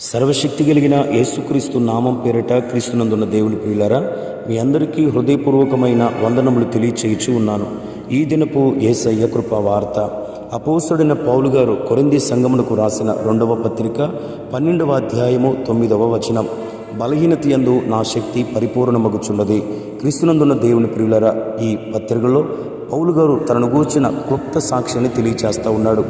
సర్వశక్తి కలిగిన యేసుక్రీస్తు నామం పేరిట క్రీస్తునందున్న దేవుని ప్రియులారా మీ అందరికీ హృదయపూర్వకమైన వందనములు తెలియచేయచ్చు ఉన్నాను. ఈ దినపు ఏసయ్య కృప వార్త అపోసడిన పౌలు గారు కొరింది సంగమునకు రాసిన రెండవ పత్రిక పన్నెండవ అధ్యాయము తొమ్మిదవ వచనం. బలహీనత యందు నా శక్తి పరిపూర్ణమగుచున్నది. క్రీస్తునందున్న దేవుని ప్రియులరా ఈ పత్రికలో పౌలు గారు తనను గూర్చిన క్లుప్త సాక్ష్యాన్ని తెలియచేస్తూ ఉన్నాడు.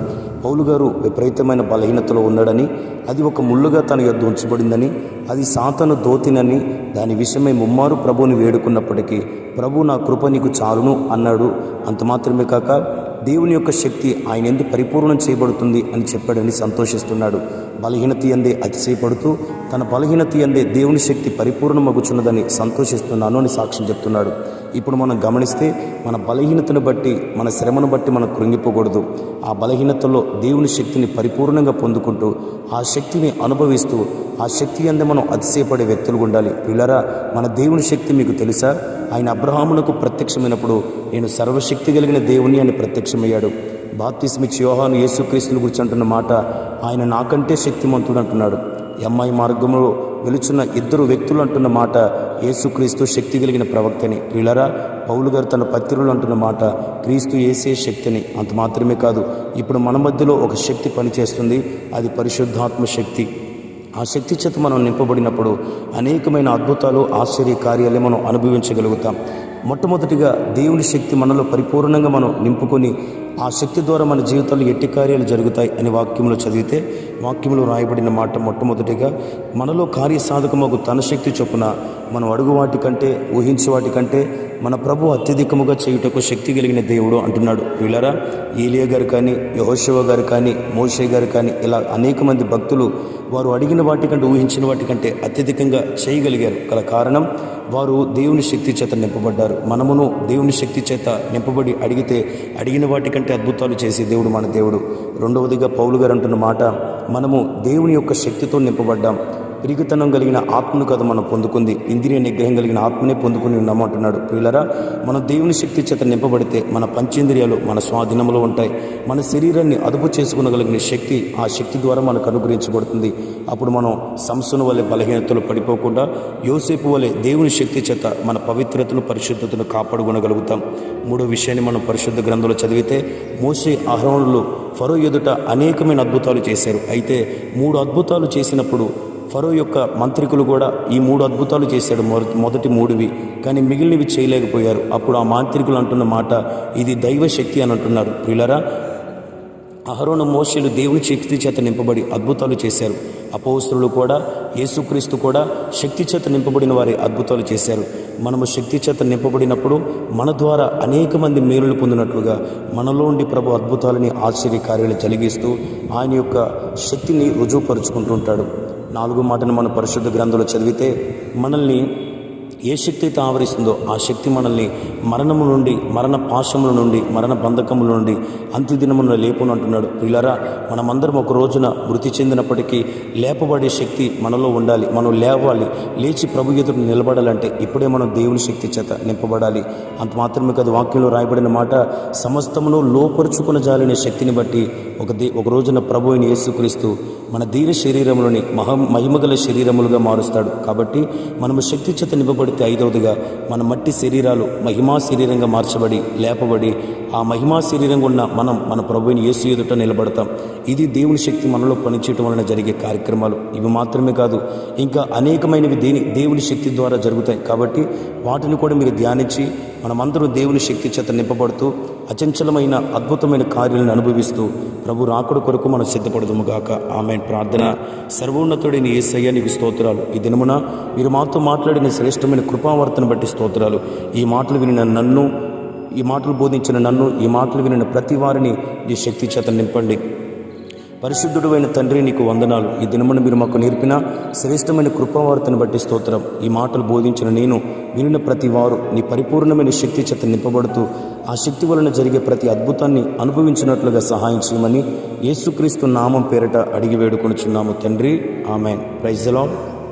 పౌలు గారు విపరీతమైన బలహీనతలో ఉన్నాడని అది ఒక ముళ్ళుగా తన యొద్ ఉంచబడిందని అది సాతను దోతినని దాని విషయమై ముమ్మారు ప్రభువుని వేడుకున్నప్పటికీ ప్రభు నా కృప నీకు చాలును అన్నాడు. అంత మాత్రమే కాక దేవుని యొక్క శక్తి ఆయన ఎందు పరిపూర్ణం చేయబడుతుంది అని చెప్పాడని సంతోషిస్తున్నాడు. బలహీనత ఎందే అతిశయపడుతూ తన బలహీనత ఎందే దేవుని శక్తి పరిపూర్ణమగుచున్నదని సంతోషిస్తున్నాను అని సాక్ష్యం చెప్తున్నాడు. ఇప్పుడు మనం గమనిస్తే మన బలహీనతను బట్టి మన శ్రమను బట్టి మనం కృంగిపోకూడదు. ఆ బలహీనతలో దేవుని శక్తిని పరిపూర్ణంగా పొందుకుంటూ ఆ శక్తిని అనుభవిస్తూ ఆ శక్తి అందే మనం అతిశయపడే వ్యక్తులు ఉండాలి. పిల్లరా మన దేవుని శక్తి మీకు తెలుసా? ఆయన అబ్రహామునకు ప్రత్యక్షమైనప్పుడు నేను సర్వశక్తి కలిగిన దేవుని అని ప్రత్యక్షమయ్యాడు. బాప్తిస్మిచ్చి యోహాను యేసుక్రీస్తుని గురించి అంటున్న మాట ఆయన నాకంటే శక్తిమంతుడు అంటున్నాడు. ఎంఐ మార్గంలో వెలుచున్న ఇద్దరు వ్యక్తులు అంటున్న మాట యేసుక్రీస్తు శక్తి కలిగిన ప్రవక్తని. ప్రియులరా పౌలు గారు తన పత్రికలు అంటున్న మాట క్రీస్తు ఏసే శక్తిని అంత మాత్రమే కాదు ఇప్పుడు మన మధ్యలో ఒక శక్తి పనిచేస్తుంది అది పరిశుద్ధాత్మ శక్తి. ఆ శక్తి చేత మనం నింపబడినప్పుడు అనేకమైన అద్భుతాలు ఆశ్చర్య కార్యాలే మనం అనుభవించగలుగుతాం. మొట్టమొదటిగా దేవుని శక్తి మనలో పరిపూర్ణంగా మనం నింపుకొని ఆ శక్తి ద్వారా మన జీవితంలో ఎట్టి కార్యాలు జరుగుతాయి అని వాక్యంలో చదివితే వాక్యంలో రాయబడిన మాట మొట్టమొదటిగా మనలో కార్యసాధకమగు తన శక్తి చొప్పున మనం అడుగు వాటి కంటే ఊహించే వాటి కంటే మన ప్రభు అత్యధికముగా చేయుటకు శక్తి కలిగిన దేవుడు అంటున్నాడు. వీళ్ళరా ఈలియా గారు కానీ యహోశివ గారు కానీ మోషే గారు కానీ ఇలా అనేక మంది భక్తులు వారు అడిగిన వాటికంటే ఊహించిన వాటికంటే అత్యధికంగా చేయగలిగారు. గల కారణం వారు దేవుని శక్తి చేత నింపబడ్డారు. మనమును దేవుని శక్తి చేత నింపబడి అడిగితే అడిగిన వాటికంటే అద్భుతాలు చేసే దేవుడు మన దేవుడు. రెండవదిగా పౌలు గారు అంటున్న మాట మనము దేవుని యొక్క శక్తితో నింపబడ్డాం. పిరిగితనం కలిగిన ఆత్మను కదా మనం పొందుకుంది. ఇంద్రియ నిగ్రహం కలిగిన ఆత్మనే పొందుకుని ఉన్నామంటున్నాడు ప్రియులరా. మన దేవుని శక్తి చేత నింపబడితే మన పంచేంద్రియాలు మన స్వాధీనంలో ఉంటాయి. మన శరీరాన్ని అదుపు చేసుకునగలిగిన శక్తి ఆ శక్తి ద్వారా మనకు అనుగ్రహించబడుతుంది. అప్పుడు మనం సంస్థను వలె బలహీనతలు పడిపోకుండా యోసేపు వలె దేవుని శక్తి చేత మన పవిత్రతను పరిశుద్ధతను కాపాడుకొనగలుగుతాం. మూడో విషయాన్ని మనం పరిశుద్ధ గ్రంథంలో చదివితే మోసే ఆహ్వానులు ఫరో ఎదుట అనేకమైన అద్భుతాలు చేశారు. అయితే మూడు అద్భుతాలు చేసినప్పుడు ఫరో యొక్క మంత్రికులు కూడా ఈ మూడు అద్భుతాలు చేశాడు మొదటి మూడువి. కానీ మిగిలినవి చేయలేకపోయారు. అప్పుడు ఆ మాంత్రికులు అంటున్న మాట ఇది దైవ శక్తి అని అంటున్నారు. ప్రియులరా అహరోను మోషలు దేవుని శక్తి చేత నింపబడి అద్భుతాలు చేశారు. అపోస్తులు కూడా యేసుక్రీస్తు కూడా శక్తి చేత నింపబడిన వారి అద్భుతాలు చేశారు. మనము శక్తి చేత నింపబడినప్పుడు మన ద్వారా అనేక మంది మేలులు పొందినట్లుగా మనలో ఉండి ప్రభు అద్భుతాలని ఆశ్చర్య కార్యాలు జరిగిస్తూ ఆయన యొక్క శక్తిని రుజువుపరుచుకుంటుంటాడు నాలుగు మాటను మన పరిశుద్ధ గ్రంథంలో చదివితే మనల్ని ఏ శక్తి అయితే ఆవరిస్తుందో ఆ శక్తి మనల్ని మరణము నుండి మరణ పాశముల నుండి మరణ బంధకముల నుండి అంత్యదినమున లేపును అంటున్నాడు. పిల్లరా మనమందరం ఒక రోజున మృతి చెందినప్పటికీ లేపబడే శక్తి మనలో ఉండాలి మనం లేవాలి లేచి ప్రభు ఎదురు నిలబడాలంటే ఇప్పుడే మనం దేవుని శక్తి చేత నింపబడాలి. అంత మాత్రమే కాదు వాక్యంలో రాయబడిన మాట సమస్తమును లోపరుచుకుని జాలిన శక్తిని బట్టి ఒక దే ఒక రోజున ప్రభు అయిన యేసుక్రీస్తు మన దీన శరీరములని మహ మహిమగల శరీరములుగా మారుస్తాడు. కాబట్టి మనము శక్తి చేత పడితే ఐదవదిగా మన మట్టి శరీరాలు మహిమా శరీరంగా మార్చబడి లేపబడి ఆ మహిమా శరీరంగా ఉన్న మనం మన ప్రభుని యేసు ఎదుట నిలబడతాం. ఇది దేవుని శక్తి మనలో పనిచేయటం వలన జరిగే కార్యక్రమాలు. ఇవి మాత్రమే కాదు ఇంకా అనేకమైనవి దేని దేవుని శక్తి ద్వారా జరుగుతాయి. కాబట్టి వాటిని కూడా మీరు ధ్యానించి మనమందరం దేవుని శక్తి చేత నింపబడుతూ అచంచలమైన అద్భుతమైన కార్యాలను అనుభవిస్తూ ప్రభు రాకుడు కొరకు మనం సిద్ధపడదుము గాక. ఆమె ప్రార్థన. సర్వోన్నతుడైన ఏసయ్య నీకు స్తోత్రాలు. ఈ దినమున మీరు మాతో మాట్లాడిన శ్రేష్టమైన కృపావర్తను బట్టి స్తోత్రాలు. ఈ మాటలు వినిన నన్ను ఈ మాటలు బోధించిన నన్ను ఈ మాటలు వినిన ప్రతి వారిని ఈ శక్తి చేత నింపండి. పరిశుద్ధుడు అయిన తండ్రి నీకు వందనాలు. ఈ దినమును మీరు మాకు నేర్పిన శ్రేష్టమైన కృపావార్తను బట్టి స్తోత్రం. ఈ మాటలు బోధించిన నేను వినిన ప్రతి వారు నీ పరిపూర్ణమైన శక్తి చేత నింపబడుతూ ఆ శక్తి వలన జరిగే ప్రతి అద్భుతాన్ని అనుభవించినట్లుగా సహాయం చేయమని యేసుక్రీస్తు నామం పేరిట అడిగి వేడుకొనుచున్నాము. తండ్రి ఆమె ప్రైజ్